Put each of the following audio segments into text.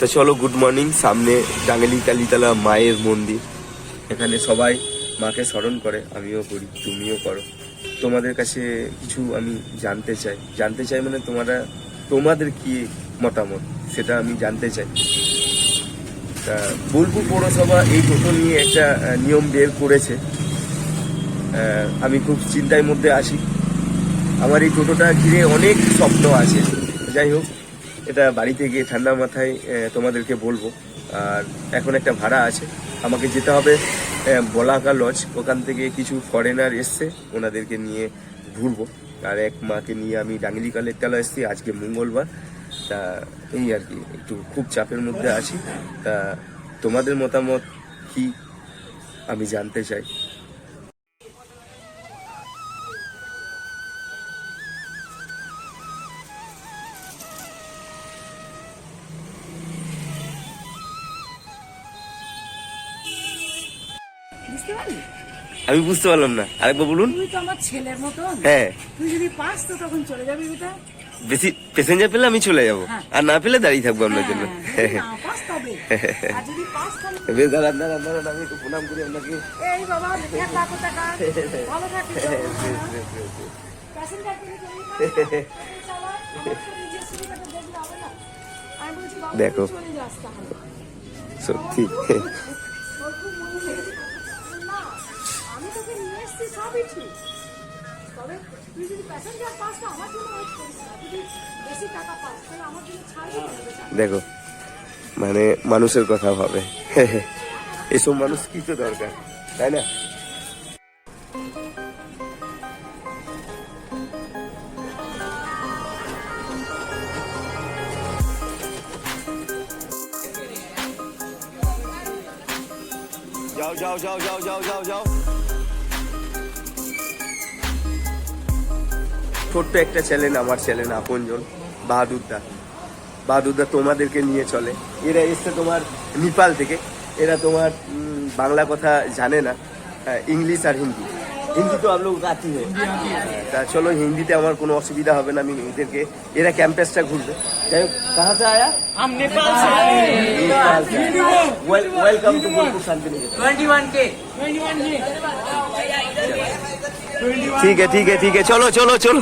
তো চলো good morning সামনে টাঙ্গালি কালীতলা মায়ের মন্দির। এখানে সবাই মাকে স্মরণ করে, আমিও করি, তুমিও করো। তোমাদের কাছে কিছু আমি জানতে চাই। জানতে চাই মানে তোমরা, তোমাদের কি মতামত? সেটা আমি জানতে চাই। তা বোলপুর পৌরসভা এই টোটো নিয়ে একটা নিয়ম বের করেছে। আমি খুব চিন্তার মধ্যে আছি। আমার এই টোটোটা ঘিরে অনেক স্বপ্ন আছে। যাই হোক এটা বাড়িতে গিয়ে ঠান্ডা মাথায় তোমাদেরকে বলব। আর এখন একটা ভাড়া আছে। আমাকে যেতে হবে বলাকা লজ ওখান থেকে কিছু ফরেনার এসছে, ওনাদেরকে নিয়ে ঘুরবো। আর এক মাকে নিয়ে আমি ডাঙ্গলি কালের তেলা এসছি, আজকে মঙ্গলবার। তা এই আর কি, একটু খুব চাপের মধ্যে আছি। তা তোমাদের মতামত কি? আমি জানতে চাই। আমি বুঝতে পারলাম না। আরেকবার বলুন। তুই তো আমার ছেলের মতন। হ্যাঁ। তুই যদি পাস তো তখন চলে যাবি বেটা। বেশি প্যাসেঞ্জার পেলে আমি চলে যাব। হ্যাঁ। আর না পেলে দাঁড়িয়ে থাকব আপনার জন্য। যদি না পাস তবে। আর যদি পাস তাহলে বেশ দাঁড়ান দাঁড়ান দাঁড়ান আমি একটু প্রণাম করি আপনাকে। দেখো। সত্যি। তোকে নিয়ে এসেছি সবই ঠিক তবে তুই যদি প্যাসেঞ্জার পাস তো আমার জন্য ওয়েট করিস না যদি বেশি টাকা পাস তাহলে আমার জন্য ছাড়বি না বেটা। দেখো মানে মানুষের কথা ভাবে এসব মানুষ কি তো দরকার তাই না যাও যাও যাও যাও যাও যাও যাও ছোট্ট একটা চ্যালেঞ্জ আমার চ্যালেঞ্জ আপনজন বাহাদুরদা বাহাদুরদা তোমাদেরকে নিয়ে চলে এরা এসছে তোমার নেপাল থেকে এরা তোমার উম, বাংলা কথা জানে না হ্যাঁ, ইংলিশ আর হিন্দি হিন্দি তো आप लोग आती है তা চলো হিন্দিতে আমার কোনো অসুবিধা হবে না আমি এদেরকে এরা ক্যাম্পাসটা ঘুরবে যাই হোক কাহা সে আয়া हम नेपाल से नेपाल से वेलकम टू बोलपुर शांतिनिकेतन 21 के ठीक है ठीक है ठीक है। चलो चलो चलो।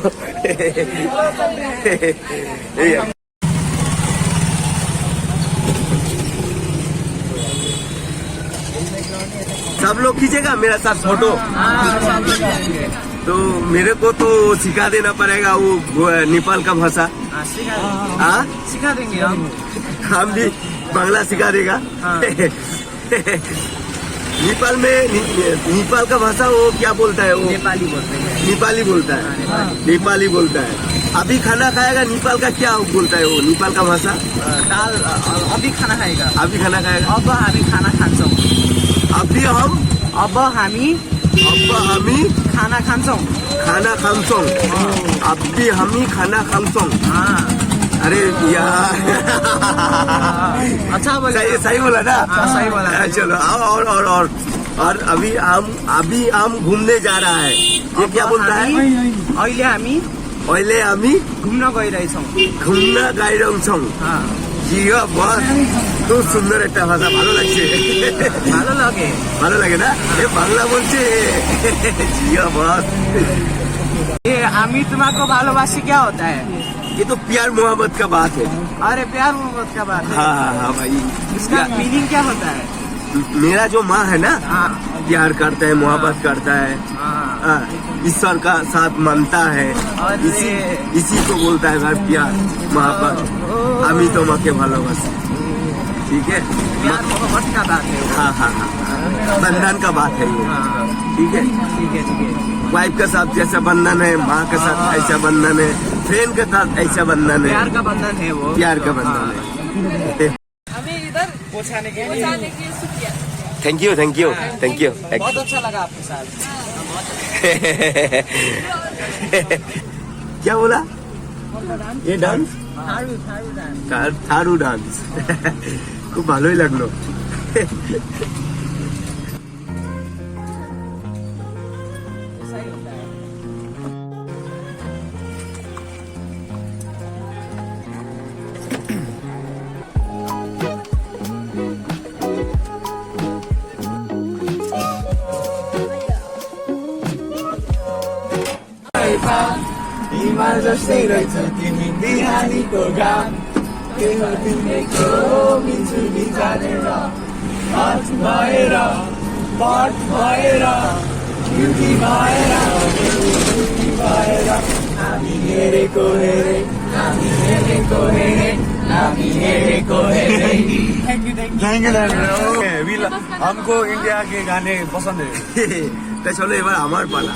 सब लोग खींचेगा मेरा साथ फ़ोटो? तो मेरे को तो सिखा देना पड़ेगा वो नेपाल का भाषा। सिखा सिखा देंगे हम। हम भी बांग्ला सिखा देगा। हाँ। नेपाल में ने- नेपाल का भाषा वो क्या बोलता है वो नेपाली बोलते हैं नेपाली बोलता है नेपाली बोलता है अभी खाना खाएगा नेपाल का क्या बोलता है वो नेपाल का भाषा दाल अभी खाना खाएगा अभी खाना खाएगा अब हामी खाना खान्छौँ अभी हम अब हामी अब हामी खाना खान्छौँ खाना खान्छौँ अभी हामी खाना खान्छौँ हाँ अरे यार अच्छा बोले सही सही बोला ना हाँ, सही बोला। हाँ, चलो और और और और और अभी हम अभी हम घूमने जा रहा है ये क्या बोलता है अहिले हामी अहिले हामी घुम्न गइरहेछौँ ঘুমনা গাইরংছং हाँ জিও বস খুব সুন্দর একটা ভাষা ভালো লাগছে ভালো লাগে ভালো লাগে না এ বাংলা বলছে জিও বস ये हामी तुम्हाको भालोबासी क्या होता है ये तो प्यार मोहब्बत का बात है अरे प्यार मोहब्बत का बात है हाँ हाँ हाँ भाई इसका मीनिंग क्या होता है मेरा जो माँ है ना हाँ प्यार करता है मोहब्बत करता है हाँ हाँ, ईश्वर का साथ मानता है अरे। इसी इसी को बोलता है भाई प्यार मोहब्बत আমি তোমাকে ভালোবাসি ठीक है प्यार मोहब्बत का बात है हाँ हाँ हाँ बंधन का बात है ये हाँ ठीक है ठीक है ठीक है वाइफ के साथ जैसा बंधन है माँ के साथ ऐसा बंधन है फ्रेंड के साथ ऐसा बंधन है प्यार का बंधन है वो प्यार का बंधन है हमें इधर पहुंचाने के लिए thank you thank you thank you बहुत अच्छा लगा आपके साथ क्या बोला ये dance Tharu Tharu dance Tharu dance খুব ভালোই লাগলো sera tutti indiani col gap che la fine come su di zanera Pat Maera Pat Maera Beauty Maera Beauty Maera Aminere correre Aminere correre Aminere correre Thank you thank you thank you we हमको India के गाने पसंद है तो चलो एक बार हमार पाला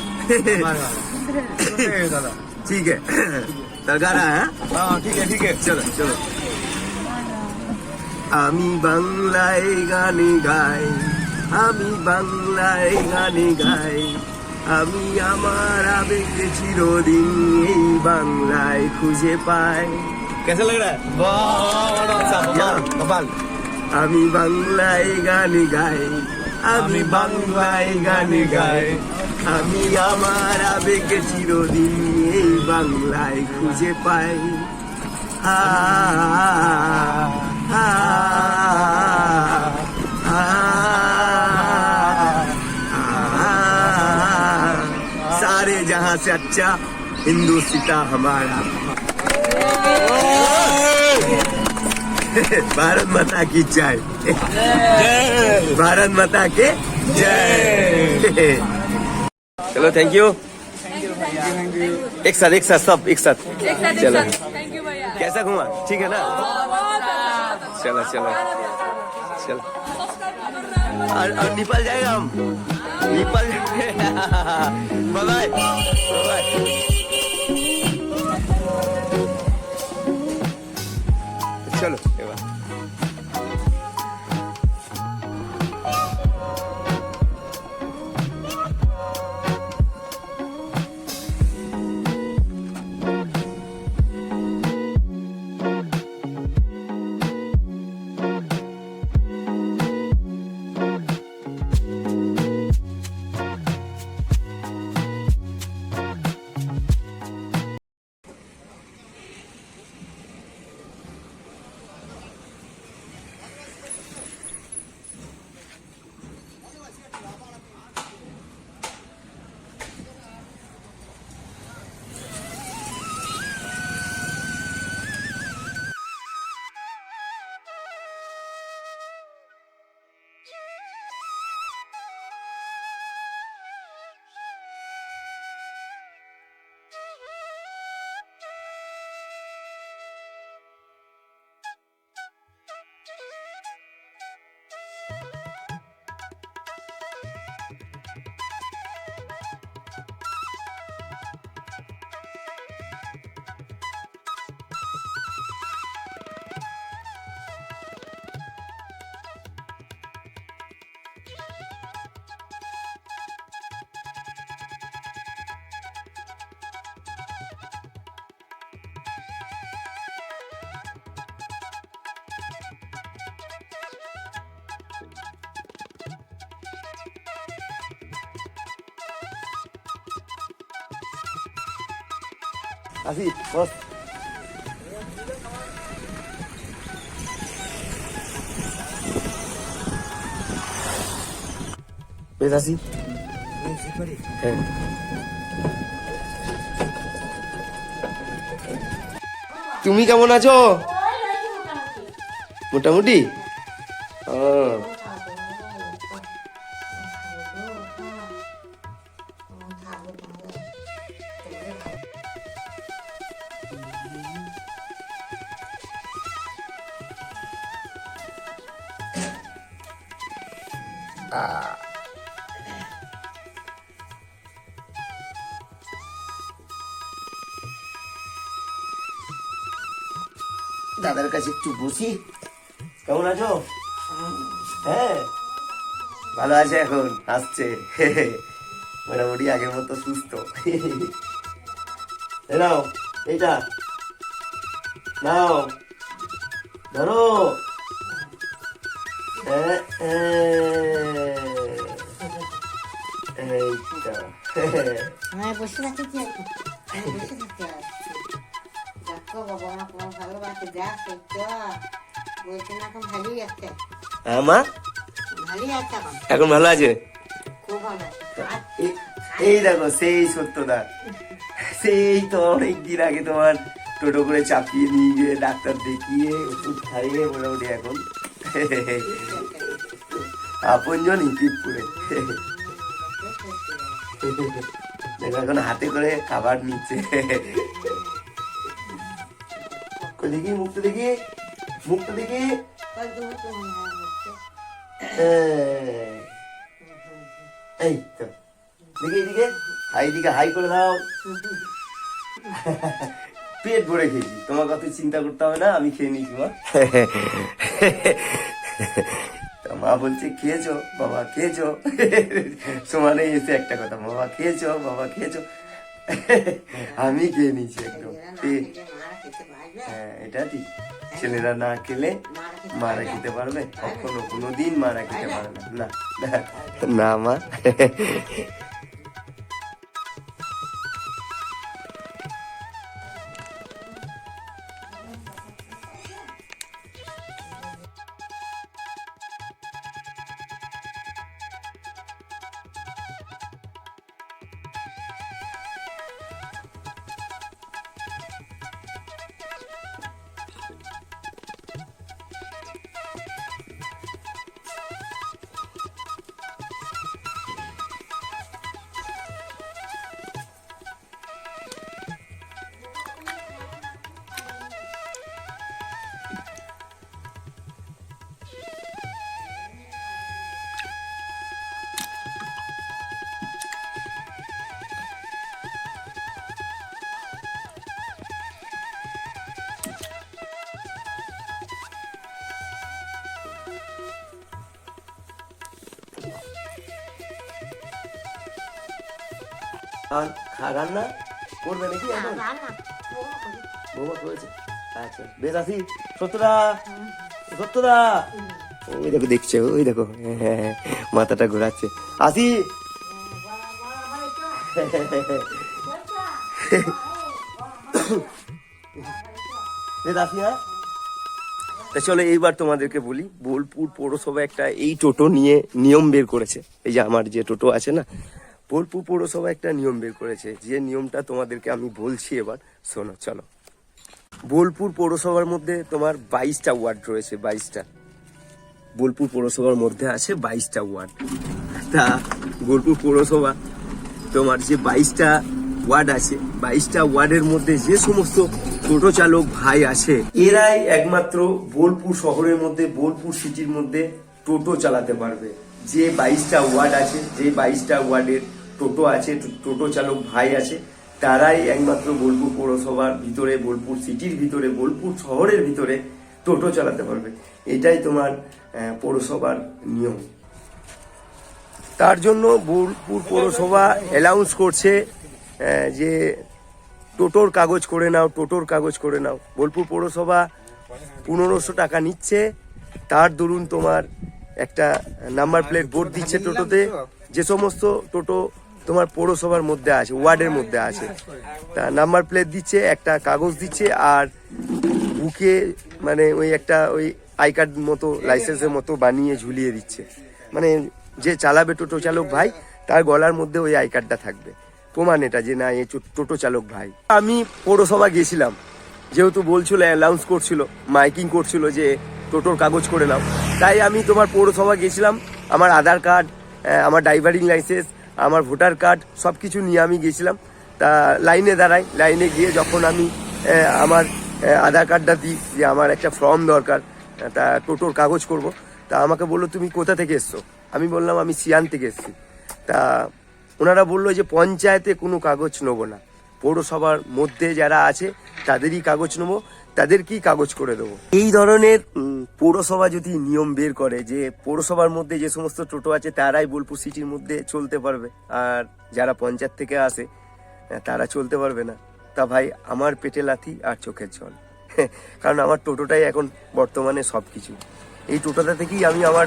दादा ঠিক है তার গানা হ্যাঁ हाँ ठीक है ठीक है চলো চলো আমি বাংলায় গানে গাই আমি বাংলায় গানে গাই আমি আমার আবেগে চিরদিন এই বাংলায় খুঁজে পাই कैसा लग रहा है Yeah. कपाल আমি বাংলায় গানে গাই আমি বাংলায় গানে গাই আমি আমার আবেগে চিরদিন এই বাংলায় খুঁজে পাই আ, আ, আ, আ, सारे जहां से अच्छा हिंदुस्ता हमारा भारत माता की जय भारत माता के जय चलो थैंक यू एक साथ एक साथ सब एक साथ। चलो। कैसा घूमा? ठीक है ना? चलो चलो। चलो। और, और निपल जाएगा हम? निपल बाय बाय চলো আসি বস বেশ আসি হ্যাঁ তুমি কেমন আছো মোটামুটি দাদার কাছে একটু বসি। কেমন আছো? হ্যাঁ ভালো আছে এখন আসছে। মোটামুটি আগের মতো সুস্থ। নাও এইটা। নাও। ধরো। এ, এ, বসে থাকতে কি আর? আমি বসে থাকতে পারছি। দেখো বাবা আমার কোনো ভালোবাসে দেখ তো বলছে না এখন ভালোই আছে হ্যাঁ মা ভালোই আছে এখন এখন ভালো আছে খুব ভালো এই দেখো সেই সত্যদা সেই তো অনেক দিন আগে তোমার টোটো করে চাপিয়ে নিয়ে গিয়ে ডাক্তার দেখিয়ে ওষুধ খাইয়ে মোটামুটি এখন আপনজন ইপিপুরে দেখো এখন হাতে করে খাবার নিচ্ছে। দেখি মুখটা দেখি মুখটা দেখি। এই, তো। দেখি এদিকে হাই হাই করে দাও। পেট ভরে খেয়েছি। তোমার কথা চিন্তা করতে হবে না আমি খেয়ে নিয়েছি মা। মা বলছে, খেয়েছো? বাবা, খেয়েছো? সমানে এসে একটা কথা, বাবা, খেয়েছো? বাবা, খেয়েছো? আমি খেয়ে নিয়েছি একদম। হ্যাঁ এটা ঠিক। ছেলেরা না খেলে মারা খেতে পারবে? কখনো কোনো দিন মারা খেতে পারবে না না মা। আর খা- রান্না করবে নাকি এখন? বৌমা করেছে। আচ্ছা বেশ আসি ওই দেখো দেখছে ওই দেখো। হ্যাঁ, হ্যাঁ, হ্যাঁ, মাথাটা ঘোরাচ্ছে। আসি। হ্যাঁ? তা চলো এইবার তোমাদেরকে বলি বোলপুর পৌরসভা একটা এই টোটো নিয়ে নিয়ম বের করেছে। এই যে আমার যে টোটো আছে না বোলপুর পৌরসভা একটা নিয়ম বের করেছে, যে নিয়মটা তোমাদেরকে আমি বলছি এবার। শোনো, চলো। বোলপুর পৌরসভার মধ্যে তোমার বাইশটা ওয়ার্ড রয়েছে, বাইশটা। বোলপুর পৌরসভার মধ্যে আছে বাইশটা ওয়ার্ড। তা বোলপুর পৌরসভা, তোমার যে বাইশটা ওয়ার্ড আছে, বাইশটা ওয়ার্ডের মধ্যে যে সমস্ত টোটো চালক ভাই আছে, এরাই একমাত্র বোলপুর শহরের মধ্যে, বোলপুর সিটির মধ্যে টোটো চালাতে পারবে। যে বাইশটা ওয়ার্ড আছে, যে বাইশটা ওয়ার্ডের টোটো আছে টোটো চালক ভাই আছে, তারাই একমাত্র বোলপুর পৌরসভার ভিতরে, বোলপুর সিটির ভিতরে, বোলপুর শহরের ভিতরে টোটো চালাতে পারবে। এটাই তোমার পৌরসভার নিয়ম। তার জন্য বোলপুর পৌরসভা অ্যালাউন্স করছে যে টোটোর কাগজ করে নাও, টোটোর কাগজ করে নাও। বোলপুর পৌরসভা পনেরোশো টাকা নিচ্ছে, তার দরুন তোমার একটা নাম্বার প্লেট বোর্ড দিচ্ছে টোটোতে। যে সমস্ত টোটো তোমার পৌরসভার মধ্যে আছে, ওয়ার্ডের মধ্যে আছে। তা নাম্বার প্লেট দিচ্ছে, একটা কাগজ দিচ্ছে আর বুকে মানে ওই একটা ওই আই কার্ড মতো লাইসেন্সের মতো বানিয়ে ঝুলিয়ে দিচ্ছে। মানে যে চালাবে টোটো চালক ভাই, তার গলার মধ্যে ওই আই কার্ডটা থাকবে। প্রমাণ এটা যে না, এ টোটো চালক ভাই। আমি পৌরসভা গেছিলাম, যেহেতু বলছিল অ্যানাউন্স করছিল, মাইকিং করছিল যে টোটোর কাগজ করে নাও। তাই আমি তোমার পৌরসভা গেছিলাম, আমার আধার কার্ড আমার ড্রাইভারিং লাইসেন্স আমার ভোটার কার্ড সব কিছু নিয়ে আমি গেছিলাম। তা লাইনে দাঁড়াই, লাইনে গিয়ে যখন আমি আমার আধার কার্ডটা দিই যে আমার একটা ফর্ম দরকার তা টোটোর কাগজ করব। তা আমাকে বলল, তুমি কোথা থেকে এসছো? আমি বললাম, আমি সিয়ান থেকে এসছি। তা ওনারা বলল যে, পঞ্চায়েতে কোনো কাগজ নেব না। পৌরসভার মধ্যে যারা আছে, তাদেরই কাগজ নেব, তাদেরকেই কাগজ করে দেবো। এই ধরনের পৌরসভা যদি নিয়ম বের করে যে পৌরসভার মধ্যে যে সমস্ত টোটো আছে, তারাই বোলপুর সিটির মধ্যে চলতে পারবে। আর যারা পঞ্চায়েত থেকে আসে তারা চলতে পারবে না। তা ভাই, আমার পেটে লাথি আর চোখের জল। কারণ আমার টোটোটাই এখন বর্তমানে সব কিছু এই টোটোটা থেকেই আমি আমার,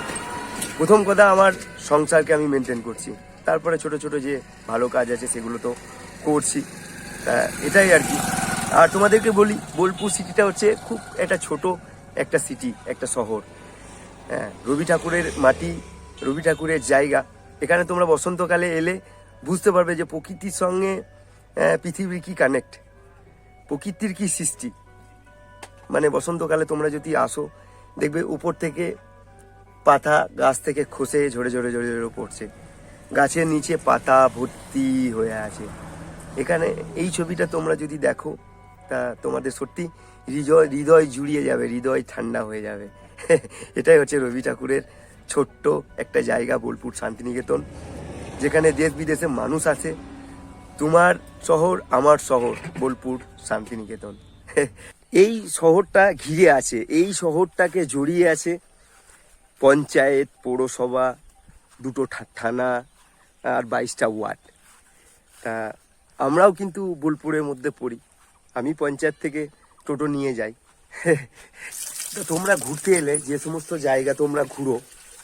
প্রথম কথা আমার সংসারকে আমি মেনটেন করছি। তারপরে ছোট ছোট যে ভালো কাজ আছে, সেগুলো তো করছি। এটাই আর কি। আর তোমাদেরকে বলি, বোলপুর সিটিটা হচ্ছে খুব একটা ছোট একটা সিটি, একটা শহর। হ্যাঁ রবি ঠাকুরের মাটি, রবি ঠাকুরের জায়গা। এখানে তোমরা বসন্তকালে এলে বুঝতে পারবে যে প্রকৃতির সঙ্গে পৃথিবীর কি কানেক্ট প্রকৃতির কি সৃষ্টি। মানে বসন্তকালে তোমরা যদি আসো, দেখবে উপর থেকে পাতা গাছ থেকে খসে ঝরে ঝরে ঝরে ঝরে পড়ছে। গাছের নিচে পাতা ভর্তি হয়ে আছে। এখানে এই ছবিটা তোমরা যদি দেখো, তা তোমাদের সত্যি হৃদয় হৃদয় জুড়িয়ে যাবে, হৃদয় ঠান্ডা হয়ে যাবে। এটাই হচ্ছে রবি ঠাকুরের ছোট্ট একটা জায়গা, বোলপুর শান্তিনিকেতন, যেখানে দেশ বিদেশে মানুষ আছে। তোমার শহর, আমার শহর, বোলপুর শান্তিনিকেতন। এই শহরটা ঘিরে আছে, এই শহরটাকে জড়িয়ে আছে পঞ্চায়েত, পৌরসভা, দুটো থানা, আর বাইশটা ওয়ার্ড। তা আমরাও কিন্তু বোলপুরের মধ্যে পড়ি। আমি পঞ্চায়েত থেকে টোটো নিয়ে যাই। তো তোমরা ঘুরতে এলে যে সমস্ত জায়গা তোমরা ঘুরো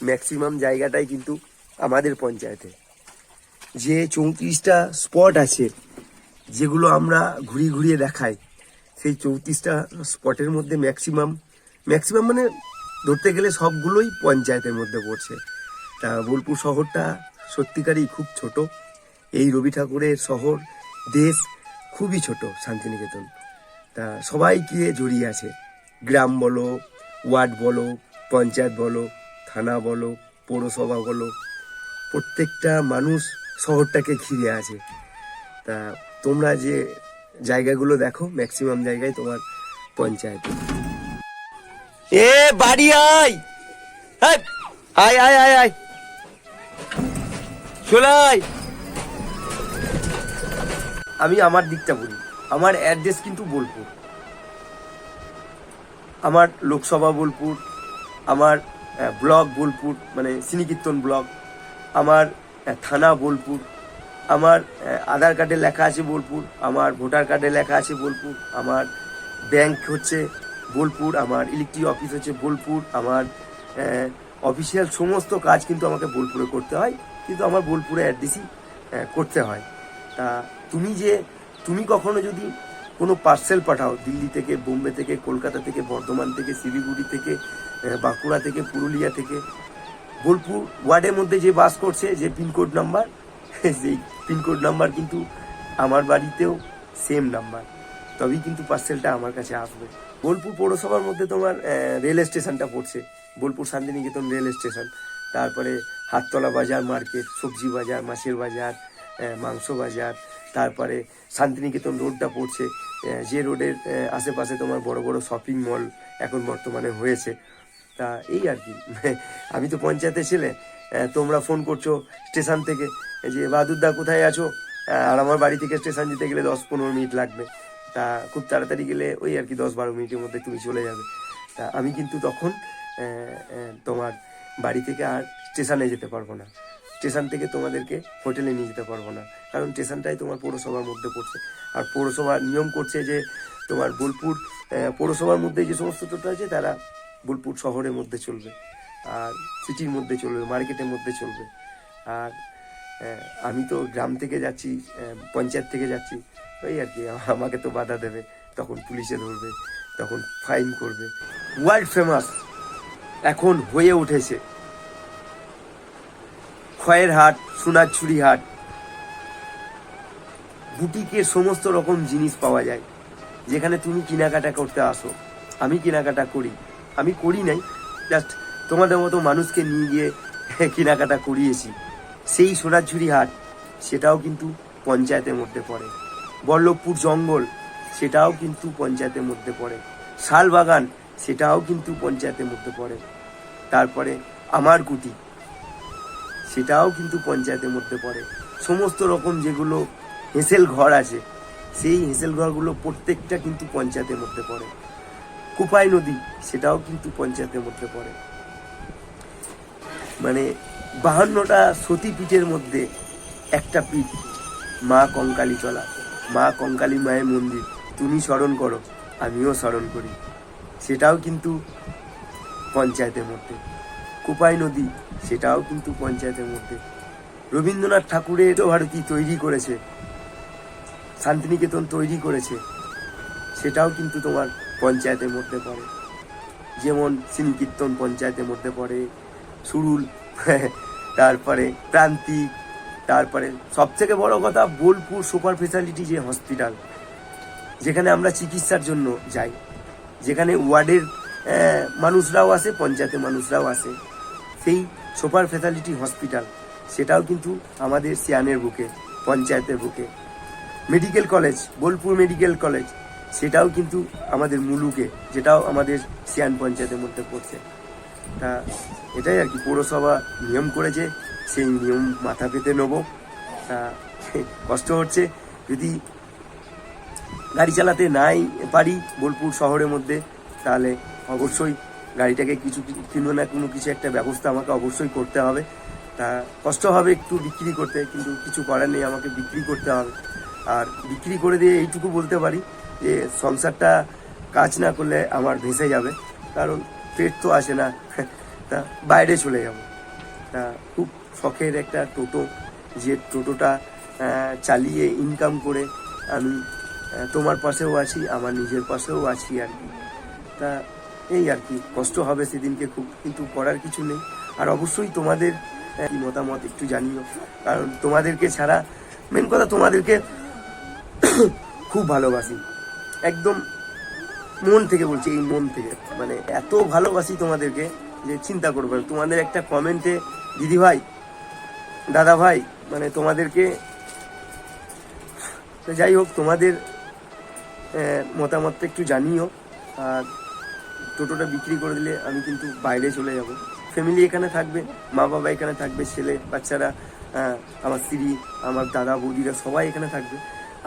ম্যাক্সিমাম জায়গাটাই কিন্তু আমাদের পঞ্চায়েতে। যে চৌত্রিশটা স্পট আছে, যেগুলো আমরা ঘুরিয়ে ঘুরিয়ে দেখাই, সেই চৌত্রিশটা স্পটের মধ্যে ম্যাক্সিমাম ম্যাক্সিমাম মানে ধরতে গেলে সবগুলোই পঞ্চায়েতের মধ্যে পড়ছে। তা বোলপুর শহরটা সত্যিকারই খুব ছোট। এই রবি ঠাকুরের শহর দেশ খুবই ছোট, শান্তিনিকেতন। তা সবাই গিয়ে জড়িয়ে আছে? গ্রাম বলো, ওয়ার্ড বলো, পঞ্চায়েত বলো, থানা বলো, পৌরসভা বলো, প্রত্যেকটা মানুষ শহরটাকে ঘিরে আছে। তা তোমরা যে জায়গাগুলো দেখো ম্যাক্সিমাম জায়গায় তোমার পঞ্চায়েত। এ বাড়ি আয়! আয় আয় আয় আয়! চলে আয়! আমি আমার দিকটা বলি। আমার অ্যাড্রেস কিন্তু বোলপুর। আমার লোকসভা বোলপুর, আমার ব্লক বোলপুর মানে সিনিকীর্তন ব্লক, আমার থানা বোলপুর, আমার আধার কার্ডে লেখা আছে বোলপুর, আমার ভোটার কার্ডে লেখা আছে বোলপুর, আমার ব্যাংক হচ্ছে বোলপুর, আমার ইলেকট্রিক অফিস হচ্ছে বোলপুর, আমার অফিসিয়াল সমস্ত কাজ কিন্তু আমাকে বোলপুরে করতে হয়, কিন্তু আমার বোলপুরে অ্যাড্রেসই করতে হয়। তা তুমি যে, তুমি কখনো যদি কোনো পার্সেল পাঠাও, দিল্লি থেকে, বোম্বে থেকে, কলকাতা থেকে, বর্ধমান থেকে, শিলিগুড়ি থেকে বাঁকুড়া থেকে, পুরুলিয়া থেকে, বোলপুর, ওয়ার্ডের মধ্যে যে বাস করছে, যে পিনকোড নাম্বার সেই পিনকোড নাম্বার কিন্তু আমার বাড়িতেও সেম নাম্বার তবেই কিন্তু পার্সেলটা আমার কাছে আসবে। বোলপুর পৌরসভার মধ্যে তোমার রেল স্টেশনটা পড়ছে। Bolpur Santiniketan rail station. তারপরে হাততলা বাজার মার্কেট, সবজি বাজার, মাছের বাজার মাংস বাজার, তারপরে শান্তিনিকেতন রোডটা পড়ছে। যে রোডের আশেপাশে তোমার বড় বড় শপিং মল এখন বর্তমানে হয়েছে। তা এই আর কি। আমি তো পঞ্চায়েতে ছেলে তোমরা ফোন করছ স্টেশন থেকে যে বাহাদুরদা কোথায় আছো? আর আমার বাড়ি থেকে স্টেশন যেতে গেলে দশ পনেরো মিনিট লাগবে। তা খুব তাড়াতাড়ি গেলে ওই আর কি দশ বারো মিনিটের মধ্যে তুমি চলে যাবে। তা আমি কিন্তু তখন তোমার বাড়ি থেকে আর স্টেশনে যেতে পারব না। স্টেশন থেকে তোমাদেরকে হোটেলে নিয়ে যেতে পারব না। কারণ স্টেশনটাই তোমার পৌরসভার মধ্যে পড়ছে। আর পৌরসভা নিয়ম করছে যে তোমার বোলপুর পৌরসভার মধ্যে যে সমস্ত টোটো আছে, তারা বোলপুর শহরের মধ্যে চলবে। আর সিটির মধ্যে চলবে, মার্কেটের মধ্যে চলবে। আর আমি তো গ্রাম থেকে যাচ্ছি পঞ্চায়েত থেকে যাচ্ছি, ওই আর কি আমাকে তো বাধা দেবে। তখন পুলিশে ধরবে, তখন ফাইন করবে। ওয়ার্ল্ড ফেমাস এখন হয়ে উঠেছে। খয়ের হাট সোনারছুরি হাট বুটিকের সমস্ত রকম জিনিস পাওয়া যায়, যেখানে তুমি কেনাকাটা করতে আসো। আমি কেনাকাটা করি। আমি করি নাই জাস্ট তোমাদের মতো মানুষকে নিয়ে গিয়ে কেনাকাটা করিয়েছি। সেই সোনারঝুরি হাট সেটাও কিন্তু পঞ্চায়েতের মধ্যে পড়ে। বল্লভপুর জঙ্গল, সেটাও কিন্তু পঞ্চায়েতের মধ্যে পড়ে। শালবাগান, সেটাও কিন্তু পঞ্চায়েতের মধ্যে পড়ে। তারপরে আমার কুটি সেটাও কিন্তু পঞ্চায়েতের মধ্যে পড়ে। সমস্ত রকম যেগুলো হেঁসেল ঘর আছে, সেই হেঁসেল ঘরগুলো প্রত্যেকটা কিন্তু পঞ্চায়েতের মধ্যে পড়ে। কুপাই নদী, সেটাও কিন্তু পঞ্চায়েতের মধ্যে পড়ে। মানে বাহান্নটা সতীপীঠের মধ্যে একটা পীঠ, মা কঙ্কালী চলা মা কঙ্কালী মায়ের মন্দির, তুমি স্মরণ করো, আমিও স্মরণ করি। সেটাও কিন্তু পঞ্চায়েতের মধ্যে। কোপাই নদী, সেটাও কিন্তু পঞ্চায়েতের মধ্যে। রবীন্দ্রনাথ ঠাকুরের ভারতী তৈরি করেছে, শান্তিনিকেতন তৈরি করেছে, সেটাও কিন্তু তোমার পঞ্চায়েতের মধ্যে পড়ে। যেমন সিনকীর্তন পঞ্চায়েতের মধ্যে পড়ে, সুরুল, তারপরে প্রান্তিক তারপরে সবথেকে বড় কথা বোলপুর সুপার স্পেশালিটি যে হসপিটাল, যেখানে আমরা চিকিৎসার জন্য যাই। যেখানে ওয়ার্ডের মানুষরাও আসে, পঞ্চায়েতের মানুষরাও আসে। সেই সুপার ফেসালিটি হসপিটাল, সেটাও কিন্তু আমাদের সিয়ানের বুকে, পঞ্চায়েতের বুকে। Medical college, Bolpur medical college, সেটাও কিন্তু আমাদের মুলুকে, যেটাও আমাদের সিয়ান পঞ্চায়েতের মধ্যে পড়ছে। তা এটাই আর কি, পৌরসভা নিয়ম করেছে, সেই নিয়ম মাথা পেতে নেব। তা কষ্ট হচ্ছে, যদি গাড়ি চালাতে নাই পারি বোলপুর শহরের মধ্যে, তাহলে অবশ্যই গাড়িটাকে কিছু কিনো না কোনো কিছু একটা ব্যবস্থা আমাকে অবশ্যই করতে হবে। তা কষ্ট হবে একটু বিক্রি করতে, কিন্তু কিছু করার নেই, আমাকে বিক্রি করতে হবে। আর বিক্রি করে দিয়ে এইটুকু বলতে পারি যে সংসারটা কাজ না করলে আমার ভেসে যাবে, কারণ পেট তো আসে না। তা বাইরে চলে যাব। তা খুব শখের একটা টোটো, যে টোটোটা চালিয়ে ইনকাম করে আমি তোমার পাশেও আছি, আমার নিজের পাশেও আছি আর কি। তা এই আর কি, কষ্ট হবে সেদিনকে খুব, কিন্তু করার কিছু নেই। আর অবশ্যই তোমাদের মতামত একটু জানিও। কারণ তোমাদেরকে ছাড়া মেন কথা তোমাদেরকে খুব ভালোবাসি। একদম মন থেকে বলছি, এই মন থেকে। মানে এত ভালোবাসি তোমাদেরকে যে চিন্তা করবে তোমাদের একটা কমেন্টে দিদি ভাই, দাদা ভাই মানে তোমাদেরকে যাই হোক, তোমাদের মতামতটা একটু জানিও। আর টোটোটা বিক্রি করে দিলে আমি কিন্তু বাইরে চলে যাব। ফ্যামিলি এখানে থাকবে মা বাবা এখানে থাকবে ছেলে বাচ্চারা আহ, আমার স্ত্রী আমার দাদা বৌদিরা সবাই এখানে থাকবে।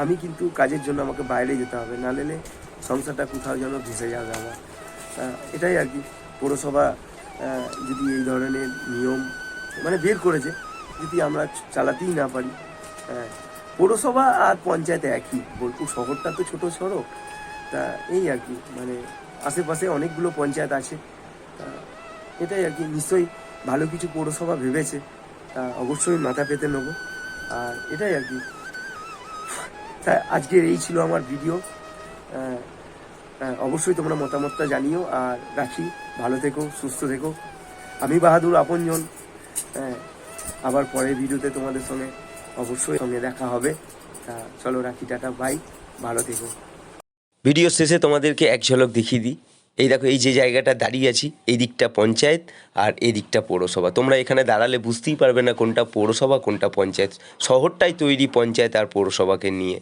আমি কিন্তু কাজের জন্য আমাকে বাইরে যেতে হবে না নিলে সংসারটা কোথাও যেন ভেসে যাবে আমার। এটাই আর কি। পৌরসভা যদি এই ধরনের নিয়ম মানে বের করেছে যদি আমরা চালাতেই না পারি হ্যাঁ, পৌরসভা আর পঞ্চায়েত একই। বোলপুর শহরটা তো ছোটো সড়ক তা এই আর কি মানে আশেপাশে অনেকগুলো পঞ্চায়েত আছে। এটাই আর কি, নিশ্চয়ই ভালো কিছু পৌরসভা ভেবেছে, তা অবশ্যই মাথা পেতে নেব। আর এটাই আর কি। তা আজকের এই ছিল আমার ভিডিও। অবশ্যই তোমরা মতামতটা জানিও আর রাখি। ভালো থেকো, সুস্থ থেকো। আমি বাহাদুর আপনজন। আবার পরের ভিডিওতে তোমাদের সঙ্গে অবশ্যই সঙ্গে দেখা হবে। তা চলো রাখি, টাটা, বাই। ভালো থেকো। ভিডিও শেষে তোমাদেরকে এক ঝলক দেখিয়ে দিই। এই দেখো, এই যে জায়গাটা দাঁড়িয়ে আছি, এই দিকটা পঞ্চায়েত আর এই দিকটা পৌরসভা। তোমরা এখানে দাঁড়ালে বুঝতেই পারবে না কোনটা পৌরসভা, কোনটা পঞ্চায়েত। শহরটাই তৈরি পঞ্চায়েত আর পৌরসভাকে নিয়ে।